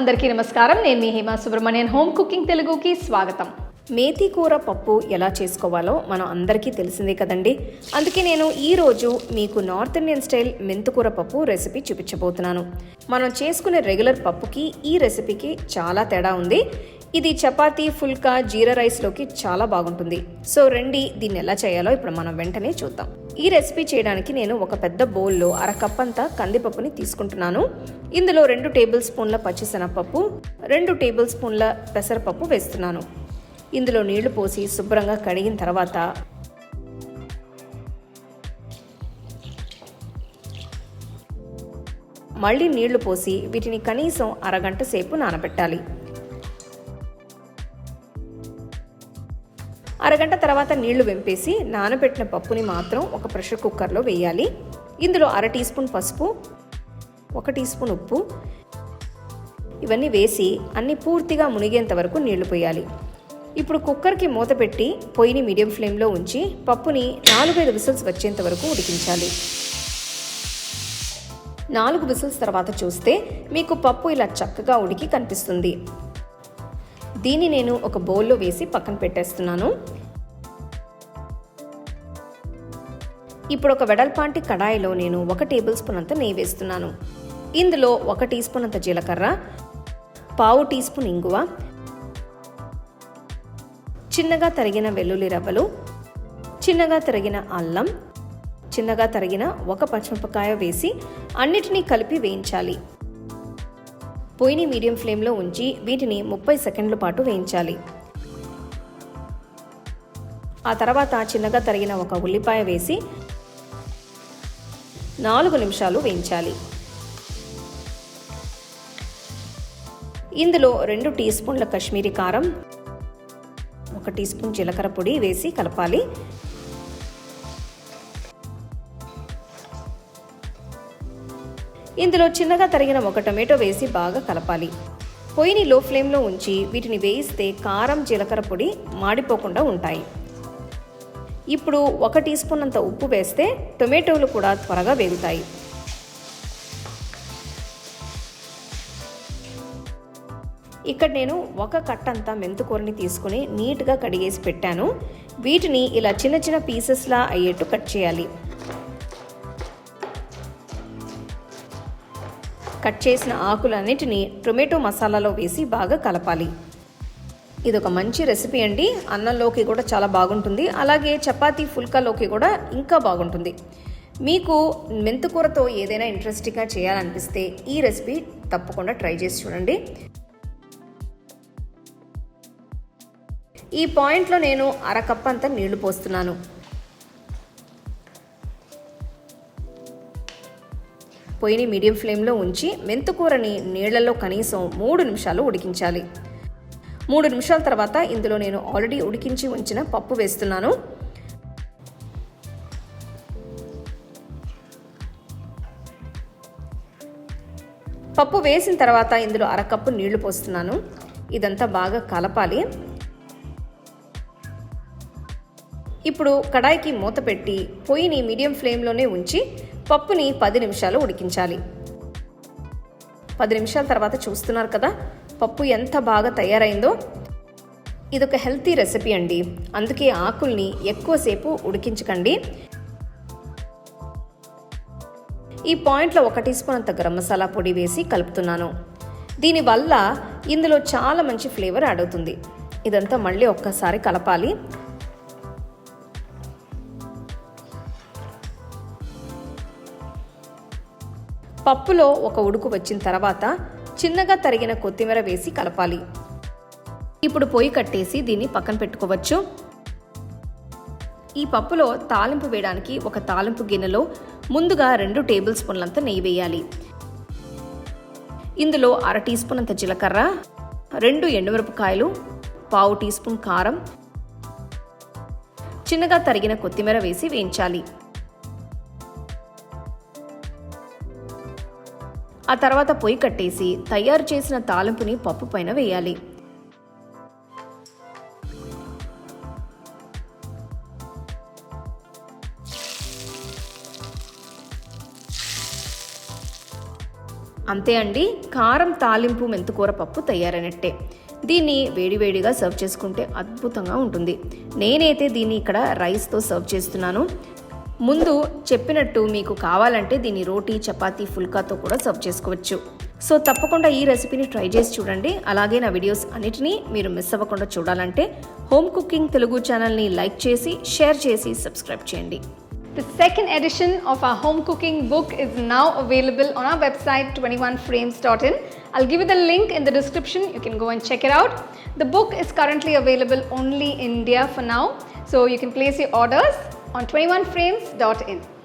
అందరికీ నమస్కారం. నేను మీ హేమా సుబ్రహ్మణ్యన్. హోమ్ కుకింగ్ తెలుగుకి స్వాగతం. మేతి కూర పప్పు ఎలా చేసుకోవాలో మనం అందరికీ తెలిసిందే కదండి. అందుకే నేను ఈరోజు మీకు నార్త్ ఇండియన్ స్టైల్ మెంతుకూర పప్పు రెసిపీ చూపించబోతున్నాను. మనం చేసుకునే రెగ్యులర్ పప్పుకి ఈ రెసిపీకి చాలా తేడా ఉంది. ఇది చపాతీ ఫుల్కా జీరా రైస్లోకి చాలా బాగుంటుంది. సో రండి దీన్ని ఎలా చేయాలో ఇప్పుడు మనం వెంటనే చూద్దాం. ఈ రెసిపీ చేయడానికి నేను ఒక పెద్ద బౌల్లో అరకప్ అంతా కందిపప్పుని తీసుకుంటున్నాను. ఇందులో రెండు టేబుల్ స్పూన్ల పచ్చిశనగపప్పు రెండు టేబుల్ స్పూన్ల పెసరపప్పు వేస్తున్నాను. ఇందులో నీళ్ళు పోసి శుభ్రంగా కడిగిన తర్వాత మళ్ళీ నీళ్ళు పోసి వీటిని కనీసం అరగంట సేపు నానబెట్టాలి. అరగంట తర్వాత నీళ్ళు వెంపేసి నానబెట్టిన పప్పుని మాత్రం ఒక ప్రెషర్ కుక్కర్లో వేయాలి. ఇందులో అర టీ స్పూన్ పసుపు ఒక టీ స్పూన్ ఉప్పు. ఇవన్నీ వేసి అన్ని పూర్తిగా మునిగేంత వరకు నీళ్ళు పోయాలి. ఇప్పుడు కుక్కర్కి మూత పెట్టి పొయ్యిని మీడియం ఫ్లేమ్లో ఉంచి పప్పుని నాలుగైదు విసిల్స్ వచ్చేంత వరకు ఉడికించాలి. నాలుగు విసిల్స్ తర్వాత చూస్తే మీకు పప్పు ఇలా చక్కగా ఉడికి కనిపిస్తుంది. దీన్ని నేను ఒక బౌల్లో వేసి పక్కన పెట్టేస్తున్నాను. ఇప్పుడు ఒక వెడల్పాంటి కడాయిలో నేను ఒక టేబుల్ స్పూన్ అంత నెయ్యి వేస్తున్నాను. ఇందులో ఒక టీ స్పూన్ అంత జీలకర్ర పావు టీ స్పూన్ ఇంగువ చిన్నగా తరిగిన వెల్లుల్లి రవ్వలు చిన్నగా తరిగిన అల్లం చిన్నగా తరిగిన ఒక పచ్చిమిరపకాయ వేసి అన్నిటినీ కలిపి వేయించాలి. పొయ్యిని మీడియం ఫ్లేమ్లో ఉంచి వీటిని ముప్పై సెకండ్ల పాటు వేయించాలి. ఆ తర్వాత చిన్నగా తరిగిన ఒక ఉల్లిపాయ వేసి నాలుగు నిమిషాలు వేయించాలి. ఇందులో రెండు టీ స్పూన్ల కాశ్మీరీ కారం ఒక టీ స్పూన్ జీలకర్ర పొడి వేసి కలపాలి. ఇందులో చిన్నగా తరిగిన ఒక టొమాటో వేసి బాగా కలపాలి. పొయ్యిని లో ఫ్లేమ్లో ఉంచి వీటిని వేయిస్తే కారం జీలకర్ర పొడి మాడిపోకుండా ఉంటాయి. ఇప్పుడు ఒక టీ స్పూన్ అంత ఉప్పు వేస్తే టొమాటోలు కూడా త్వరగా వేగుతాయి. ఇక్కడ నేను ఒక కట్టంతా మెంతుకూరని తీసుకుని నీట్గా కడిగేసి పెట్టాను. వీటిని ఇలా చిన్న చిన్న పీసెస్లా అయ్యేట్టు కట్ చేయాలి. కట్ చేసిన ఆకులన్నిటిని టొమాటో మసాలాలో వేసి బాగా కలపాలి. ఇది ఒక మంచి రెసిపీ అండి. అన్నంలోకి కూడా చాలా బాగుంటుంది. అలాగే చపాతీ ఫుల్కాలోకి కూడా ఇంకా బాగుంటుంది. మీకు మెంతుకూరతో ఏదైనా ఇంట్రెస్టింగ్గా చేయాలనిపిస్తే ఈ రెసిపీ తప్పకుండా ట్రై చేసి చూడండి. ఈ పాయింట్లో నేను అరకప్ అంతా నీళ్ళు పోస్తున్నాను. పొయ్యిని మీడియం ఫ్లేమ్లో ఉంచి మెంతుకూరని నీళ్ళలో కనీసం మూడు నిమిషాలు ఉడికించాలి. మూడు నిమిషాల తర్వాత ఇందులో నేను ఆల్రెడీ ఉడికించి ఉంచిన పప్పు వేస్తున్నాను. పప్పు వేసిన తర్వాత ఇందులో అరకప్పు నీళ్ళు పోస్తున్నాను. ఇదంతా బాగా కలపాలి. ఇప్పుడు కడాయికి మూత పెట్టి పొయ్యిని మీడియం ఫ్లేమ్లోనే ఉంచి పప్పుని పది నిమిషాలు ఉడికించాలి. పది నిమిషాల తర్వాత చూస్తున్నారు కదా పప్పు ఎంత బాగా తయారైందో. ఇదొక హెల్తీ రెసిపీ అండి. అందుకే ఆకుల్ని ఎక్కువసేపు ఉడికించకండి. ఈ పాయింట్లో ఒక టీ స్పూన్ అంత గరం మసాలా పొడి వేసి కలుపుతున్నాను. దీనివల్ల ఇందులో చాలా మంచి ఫ్లేవర్ యాడ్ అవుతుంది. ఇదంతా మళ్ళీ ఒక్కసారి కలపాలి. పప్పులో ఒక ఉడుకు వచ్చిన తర్వాత చిన్నగా తరిగిన కొత్తిమీర వేసి కలపాలి. ఇప్పుడు పొయ్యి కట్టేసి దీన్ని పక్కన పెట్టుకోవచ్చు. ఈ పప్పులో తాలింపు వేయడానికి ఒక తాలింపు గిన్నెలో ముందుగా రెండు టేబుల్ స్పూన్లంత నెయ్యి వేయాలి. ఇందులో అర టీ స్పూన్ అంత జీలకర్ర రెండు ఎండుమిరపకాయలు పావు టీ స్పూన్ కారం చిన్నగా తరిగిన కొత్తిమీర వేసి వేయించాలి. ఆ తర్వాత పొయ్యి కట్టేసి తయారు చేసిన తాలింపుని పప్పు పైన వేయాలి. అంతే అండి కారం తాలింపు మెంతుకూర పప్పు తయారైనట్టే. దీన్ని వేడివేడిగా సర్వ్ చేసుకుంటే అద్భుతంగా ఉంటుంది. నేనైతే దీన్ని ఇక్కడ రైస్తో సర్వ్ చేస్తున్నాను. ముందు చెప్పినట్టు మీకు కావాలంటే దీన్ని రోటీ చపాతీ ఫుల్కాతో కూడా సర్వ్ చేసుకోవచ్చు సో తప్పకుండా ఈ రెసిపీని ట్రై చేసి చూడండి అలాగే నా వీడియోస్ అన్నిటినీ మీరు మిస్ అవ్వకుండా చూడాలంటే హోమ్ కుకింగ్ తెలుగు ఛానల్ని లైక్ చేసి షేర్ చేసి సబ్స్క్రైబ్ చేయండి The second edition of our home cooking book is now available on our website 21frames.in. I'll give you the link in the description. You can go and check it out. The book is currently available only in India for now, so you can place your orders on 21frames.in.